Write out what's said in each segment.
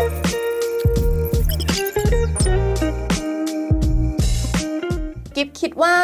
กิ ว่า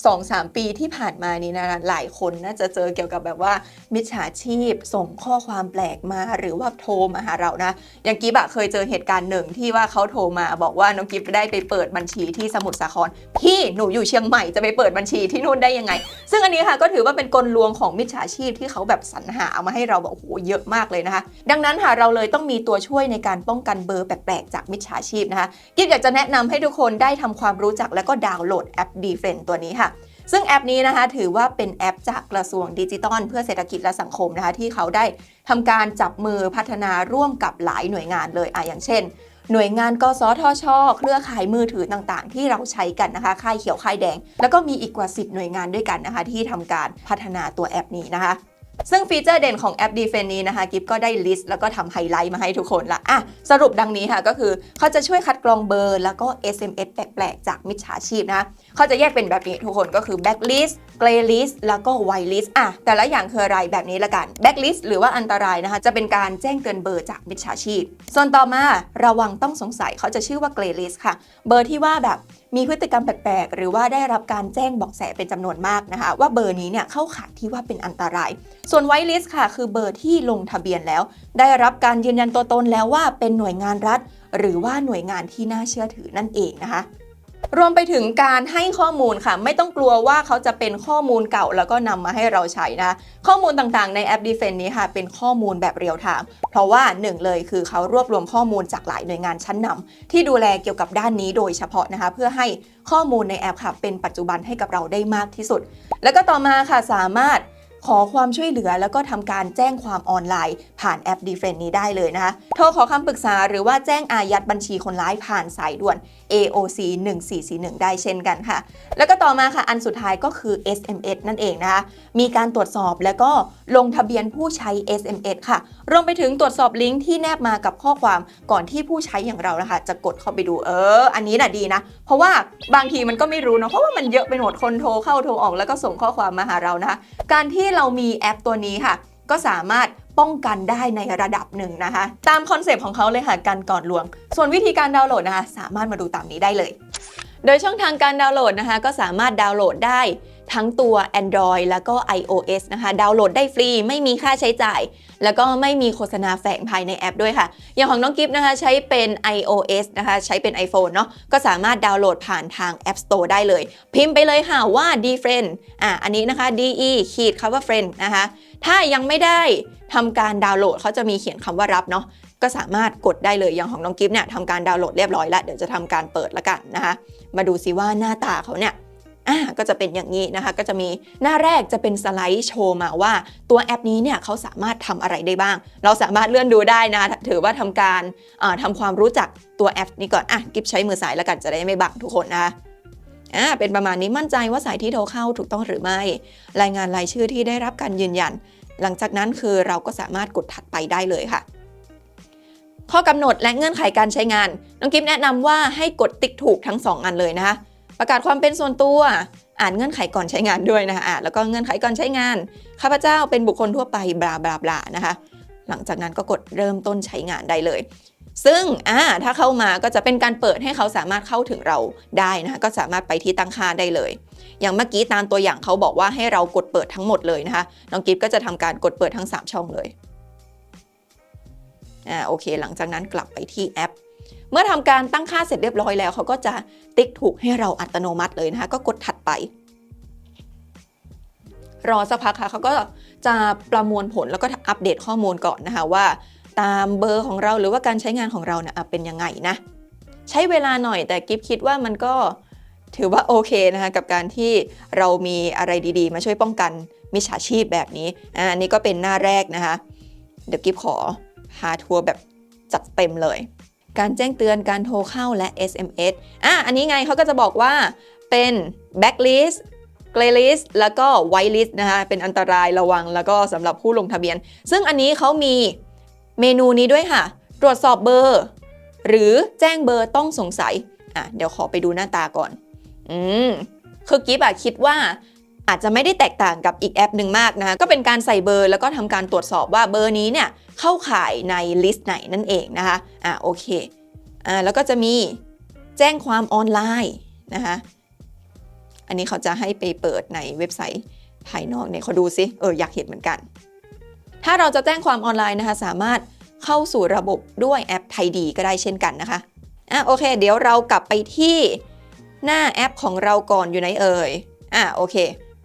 2-3 ปีที่ผ่านมานี้นะหลายคนน่าจะเจอเกี่ยวกับแบบว่า มิจฉาชีพส่งข้อความแปลกมาหรือว่าโทรมาหาเรานะอย่างกิฟอะเคยเจอเหตุการณ์หนึ่งที่ว่าเขาโทรมาบอกว่าน้องกิฟได้ไปเปิดบัญชีที่สมุทรสาครพี่หนูอยู่เชียงใหม่จะไปเปิดบัญชีที่นู่นได้ยังไง ซึ่งอันนี้ค่ะก็ถือว่าเป็นกลลวงของมิจฉาชีพที่เขาแบบสรรหาเอามาให้เราแบบโอ้โหเยอะมากเลยนะคะ ดังนั้นค่ะเราเลยต้องมีตัวช่วยในการป้องกันเบอร์แปลกๆจากมิจฉาชีพนะคะกิฟอยากจะแนะนำให้ทุกคนได้ทำความรู้จักและก็ดาวน์โหลดแอป d e f e n ตัวนี้ค่ะ ซึ่งแอปนี้นะคะถือว่าเป็นแอปจากกระทรวงดิจิทัลเพื่อเศรษฐกิจและสังคมนะคะที่เขาได้ทำการจับมือพัฒนาร่วมกับหลายหน่วยงานเลยอะอย่างเช่น หน่วยงานกสทช เครือข่ายมือถือต่างๆ ที่เราใช้กันนะคะ ค่ายเขียวค่ายแดง แล้วก็มีอีกกว่า 10 หน่วยงานด้วยกันนะคะ ที่ทำการพัฒนาตัวแอปนี้นะคะ ซึ่งฟีเจอร์เด่นของแอป d e f e n นี้นะคะกิฟก็ได้ลิสต์แล้วก็ทำไฮไลท์มาให้ทุกคนละอะสรุปดังนี้ค่ะก็คือเขาจะช่วยคัดกรองเบอร์ แล้วก็ SMS แปลกๆ จากมิจฉาชีพนะเขาจะแยกเป็นแบบนี้ทุกคนก็คือ blacklist graylist แล้วก็ whitelist อะแต่ละอย่างคืออะไรแบบนี้ละกัน blacklist หรือว่าอันตรายนะคะ จะเป็นการแจ้งเตือนเบอร์จากมิจฉาชีพ ส่วนต่อมาระวังต้องสงสัยเขาจะชื่อว่า graylist ค่ะ เบอร์ที่ว่าแบบมีพฤติกรรมแปลกๆ หรือว่าได้รับการแจ้งบาะแสเป็นจำนวนมากนะคะ ว่าเบอร์นี้เนี่ยเข้าข่ายที่ว่าเป็นอันตราย ส่วน white list ค่ะ คือเบอร์ที่ลงทะเบียนแล้ว ได้รับการยืนยันตัวตนแล้วว่าเป็นหน่วยงานรัฐ หรือว่าหน่วยงานที่น่าเชื่อถือนั่นเองนะคะ รวมไปถึงการให้ข้อมูลค่ะ ไม่ต้องกลัวว่าเขาจะเป็นข้อมูลเก่าแล้วก็นำมาให้เราใช้นะข้อมูลต่างๆในแอป Defend นี้ค่ะ เป็นข้อมูลแบบเรียลไทม์เพราะว่าหนึ่งเลยคือเขารวบรวมข้อมูลจากหลายหน่วยงานชั้นนำที่ดูแลเกี่ยวกับด้านนี้โดยเฉพาะนะคะ เพื่อให้ข้อมูลในแอปค่ะเป็นปัจจุบันให้กับเราได้มากที่สุด แล้วก็ต่อมาค่ะสามารถ ขอความช่วยเหลือแล้วก็ทำการแจ้งความออนไลน์ ผ่านแอป Defend นี้ได้เลยนะคะโทรขอคำปรึกษาหรือว่าแจ้งอายัดบัญชีคนร้ายผ่านสายด่วน AOC 1441ได้เช่นกันค่ะ แล้วก็ต่อมาค่ะอันสุดท้ายก็คือ SMS นั่นเองนะคะ มีการตรวจสอบแล้วก็ลงทะเบียนผู้ใช้ SMS ค่ะ รวมไปถึงตรวจสอบลิงก์ที่แนบมากับข้อความก่อนที่ผู้ใช้อย่างเรานะคะ จะกดเข้าไปดูเออ อันนี้น่ะดีนะ เพราะว่าบางทีมันก็ไม่รู้เนาะเพราะว่ามันเยอะไปหมดคนโทรเข้าโทรออกแล้วก็ส่งข้อความมาหาเรานะคะการที่เรามีแอปตัวนี้ค่ะ ก็สามารถป้องกันได้ในระดับหนึ่งนะคะ ตามคอนเซปต์ของเขาเลยค่ะการก่อนลวง ส่วนวิธีการดาวน์โหลดนะคะ สามารถมาดูตามนี้ได้เลย โดยช่องทางการดาวน์โหลดนะคะ ก็สามารถดาวน์โหลดได้ ทั้งตัว Android แล้วก็ iOS นะคะ ดาวน์โหลดได้ฟรีไม่มีค่าใช้จ่าย แล้วก็ไม่มีโฆษณาแฝงภายในแอปด้วยค่ะ อย่างของน้องกิฟต์นะคะใช้เป็น iOS นะคะใช้เป็น iPhone เนาะก็สามารถดาวน์โหลดผ่านทาง App Store ได้เลย พิมพ์ไปเลยค่ะว่า dfriend อะอันนี้นะคะ de ขีดคำว่า friend นะคะถ้ายังไม่ได้ทำการดาวน์โหลดเขาจะมีเขียนคำว่ารับเนาะก็สามารถกดได้เลยอย่างของน้องกิฟต์เนี่ยทำการดาวน์โหลดเรียบร้อยแล้วเดี๋ยวจะทำการเปิดละกันนะคะ มาดูซิว่าหน้าตาเขาเนี่ย อ่าก็จะเป็นอย่างนี้นะคะ ก็จะมีหน้าแรกจะเป็นสไลด์โชว์มาว่าตัวแอปนี้เนี่ยเขาสามารถทำอะไรได้บ้าง เราสามารถเลื่อนดูได้นะถือว่าทำการาทำความรู้จักตัวแอปนี้ก่อนอะกิฟใช้มือสายแล้วกันจะได้ไม่บังทุกคนนะคะอ่าเป็นประมาณนี้มั่นใจว่าสายที่โทรเข้าถูกต้องหรือไม่ รายงานรายชื่อที่ได้รับการยืนยัน หลังจากนั้นคือเราก็สามารถกดถัดไปได้เลยค่ะข้อกำหนดและเงื่อนไขการใช้งาน น้องกิฟแนะนำว่าให้กดติ๊กถูกทั้ง 2 อันเลยนะคะ ประกาศความเป็นส่วนตัว อ่านเงื่อนไขก่อนใช้งานด้วยนะคะอ่าแล้วก็เงื่อนไขก่อนใช้งาน ข้าพเจ้าเป็นบุคคลทั่วไปบลาบลาบลานะคะ หลังจากนั้นก็กดเริ่มต้นใช้งานได้เลย ซึ่งอ่าถ้าเข้ามาก็จะเป็นการเปิดให้เขาสามารถเข้าถึงเราได้นะคะก็สามารถไปที่ตั้งค่าได้เลย อย่างเมื่อกี้ตามตัวอย่างเขาบอกว่าให้เรากดเปิดทั้งหมดเลยนะคะน้องกิฟก็จะทำการกดเปิดทั้ง 3 ช่องเลยอ่าโอเค หลังจากนั้นกลับไปที่แอป เมื่อทำการตั้งค่าเสร็จเรียบร้อยแล้วเขาก็จะติ๊กถูกให้เราอัตโนมัติเลยนะคะ ก็กดถัดไป รอสักพักค่ะเขาก็จะประมวลผลแล้วก็อัปเดตข้อมูลก่อนนะคะว่า ตามเบอร์ของเราหรือว่าการใช้งานของเราเนี่ยเป็นยังไงนะใช้เวลาหน่อยแต่กิฟคิดว่ามันก็ถือว่าโอเคนะคะกับการที่เรามีอะไรดีๆ มาช่วยป้องกันมิจฉาชีพแบบนี้อ่าอันนี้ก็เป็นหน้าแรกนะคะ เดี๋ยวกิฟขอพาทัวร์แบบจัดเต็มเลย การแจ้งเตือนการโทรเข้าและ SMS อะอันนี้ไงเขาก็จะบอกว่าเป็น blacklist graylist แล้วก็ whitelist นะคะ เป็นอันตรายระวังแล้วก็สำหรับผู้ลงทะเบียน ซึ่งอันนี้เขามีเมนูนี้ด้วยค่ะ ตรวจสอบเบอร์ หรือแจ้งเบอร์ต้องสงสัย อะ เดี๋ยวขอไปดูหน้าตาก่อน อืมคือกิฟอะคิดว่า อาจจะไม่ได้แตกต่างกับอีกแอปหนึ่งมากนะคะก็เป็นการใส่เบอร์แล้วก็ทำการตรวจสอบว่าเบอร์นี้เนี่ยเข้าข่ายในลิสต์ไหนนั่นเองนะคะอ่าโอเคอ่าแล้วก็จะมีแจ้งความออนไลน์นะคะอันนี้เขาจะให้ไปเปิดในเว็บไซต์ภายนอกเนี่ยเขาดูซิเอออยากเห็นเหมือนกัน ถ้าเราจะแจ้งความออนไลน์นะคะสามารถเข้าสู่ระบบด้วยแอปไทยดีก็ได้เช่นกันนะคะอะโอเค เดี๋ยวเรากลับไปที่หน้าแอปของเราก่อนอยู่ไหนเอ่ยอะโอเค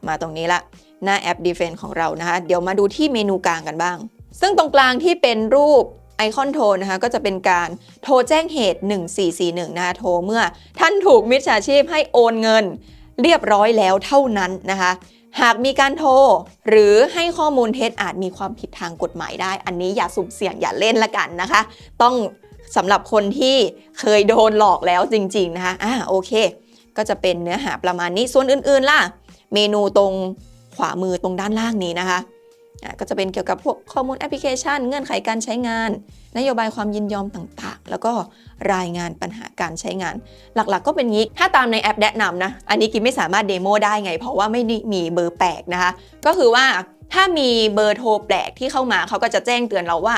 มาตรงนี้ละหน้าแอป Defense ของเรานะคะ เดี๋ยวมาดูที่เมนูกลางกันบ้าง ซึ่งตรงกลางที่เป็นรูปไอคอนโทรนะคะก็จะเป็นการโทรแจ้งเหตุ 1441 นะคะโทรเมื่อท่านถูกมิจฉาชีพให้โอนเงิน เรียบร้อยแล้วเท่านั้นนะคะ หากมีการโทรหรือให้ข้อมูลเท็จอาจมีความผิดทางกฎหมายได้ อันนี้อย่าสุ่มเสี่ยงอย่าเล่นละกันนะคะ ต้องสำหรับคนที่เคยโดนหลอกแล้วจริง ๆ นะคะอ่าโอเค ก็จะเป็นเนื้อหาประมาณนี้ส่วนอื่นๆล่ะ เมนูตรงขวามือตรงด้านล่างนี้นะคะก็จะเป็นเกี่ยวกับพวกข้อมูลแอปพลิเคชัน เงื่อนไขการใช้งาน นโยบายความยินยอมต่างๆ แล้วก็รายงานปัญหาการใช้งาน หลักๆ ก็เป็นงี้ ถ้าตามในแอปแนะนำนะ อันนี้กิมไม่สามารถเดโมได้ไง เพราะว่าไม่มีเบอร์แปลกนะคะ ก็คือว่าถ้ามีเบอร์โทรแปลกที่เข้ามาเขาก็จะแจ้งเตือนเราว่า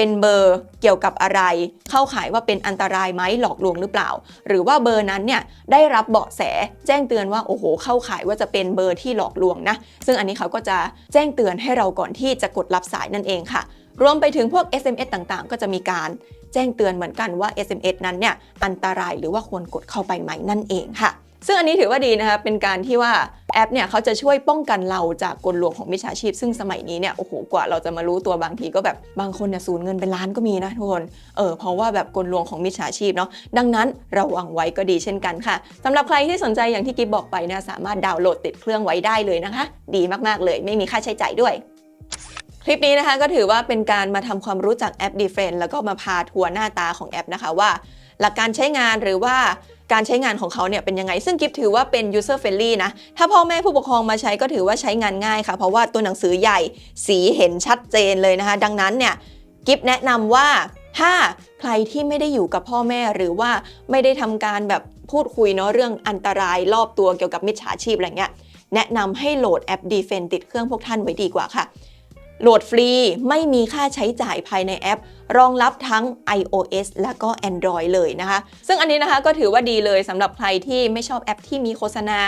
เป็นเบอร์เกี่ยวกับอะไร เข้าข่ายว่าเป็นอันตรายไหมหลอกลวงหรือเปล่า หรือว่าเบอร์นั้นเนี่ยได้รับเบาะแสแจ้งเตือนว่าโอ้โห เข้าข่ายว่าจะเป็นเบอร์ที่หลอกลวงนะ ซึ่งอันนี้เขาก็จะแจ้งเตือนให้เราก่อนที่จะกดรับสายนั่นเองค่ะ รวมไปถึงพวก SMS ต่างๆ ก็จะมีการแจ้งเตือนเหมือนกันว่า SMS นั้นเนี่ยอันตรายหรือว่าควรกดเข้าไปไหมนั่นเองค่ะ ซึ่งอันนี้ถือว่าดีนะคะ เป็นการที่ว่าแอปเนี่ยเขาจะช่วยป้องกันเราจากกลลวงของมิจฉาชีพ ซึ่งสมัยนี้เนี่ยโอ้โหกว่าเราจะมารู้ตัวบางทีก็แบบบางคนเนี่ยสูญเงินเป็นล้านก็มีนะทุกคนเออเพราะว่าแบบกลลวงของมิจฉาชีพเนาะดังนั้นระวังไว้ก็ดีเช่นกันค่ะสำหรับใครที่สนใจอย่างที่กิฟบอกไปเนี่ยสามารถดาวน์โหลดติดเครื่องไว้ได้เลยนะคะ ดีมากๆเลย ไม่มีค่าใช้จ่ายด้วยคลิปนี้นะคะก็ถือว่าเป็นการมาทำความรู้จักแอป Defend แล้วก็มาพาทัวร์หน้าตาของแอปนะคะว่า หลักการใช้งานหรือว่า การใช้งานของเขาเนี่ยเป็นยังไง ซึ่งกิฟถือว่าเป็น user friendly นะ ถ้าพ่อแม่ผู้ปกครองมาใช้ก็ถือว่าใช้งานง่ายค่ะ เพราะว่าตัวหนังสือใหญ่สีเห็นชัดเจนเลยนะคะ ดังนั้นเนี่ยกิฟแนะนำว่าถ้าใครที่ไม่ได้อยู่กับพ่อแม่หรือว่าไม่ได้ทำการแบบพูดคุยเนาะเรื่องอันตรายรอบตัวเกี่ยวกับมิจฉาชีพอะไรเงี้ยแนะนำให้โหลดแอป Defend ติดเครื่องพวกท่านไว้ดีกว่าค่ะ โหลดฟรี ไม่มีค่าใช้จ่ายภายในแอป รองรับทั้ง iOS และก็ Android เลยนะคะ ซึ่งอันนี้นะคะก็ถือว่าดีเลยสำหรับใครที่ไม่ชอบแอปที่มีโฆษณา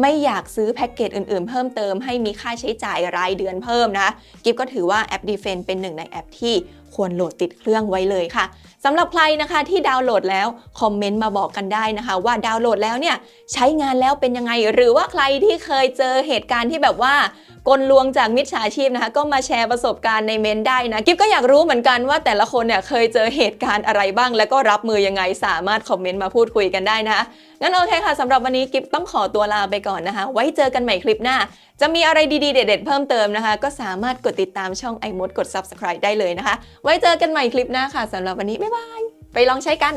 ไม่อยากซื้อแพ็กเกจอื่นๆ เพิ่มเติมให้มีค่าใช้จ่ายรายเดือนเพิ่มนะะกิฟก็ถือว่าแอป Defend เป็นหนึ่งในแอปที่ ควรโหลดติดเครื่องไว้เลยค่ะสำหรับใครนะคะที่ดาวน์โหลดแล้วคอมเมนต์มาบอกกันได้นะคะ ว่าดาวน์โหลดแล้วเนี่ยใช้งานแล้วเป็นยังไง หรือว่าใครที่เคยเจอเหตุการณ์ที่แบบว่ากลลวงจากมิจฉาชีพนะคะ ก็มาแชร์ประสบการณ์ในเมนได้นะ กิฟก็อยากรู้เหมือนกันว่าแต่ละคนเนี่ยเคยเจอเหตุการณ์อะไรบ้าง แล้วก็รับมือยังไงสามารถคอมเมนต์มาพูดคุยกันได้นะคะงั้นโอเคค่ะสำหรับวันนี้กิฟต้องขอตัวลาไปก่อนนะคะ ไว้เจอกันใหม่คลิปหน้า จะมีอะไรดีๆ เด็ดๆ เพิ่มเติมนะคะ ก็สามารถกดติดตามช่อง iMod กด subscribe ได้เลยนะคะ ไว้เจอกันใหม่คลิปหน้าค่ะสำหรับวันนี้บ๊ายบายไปลองใช้กัน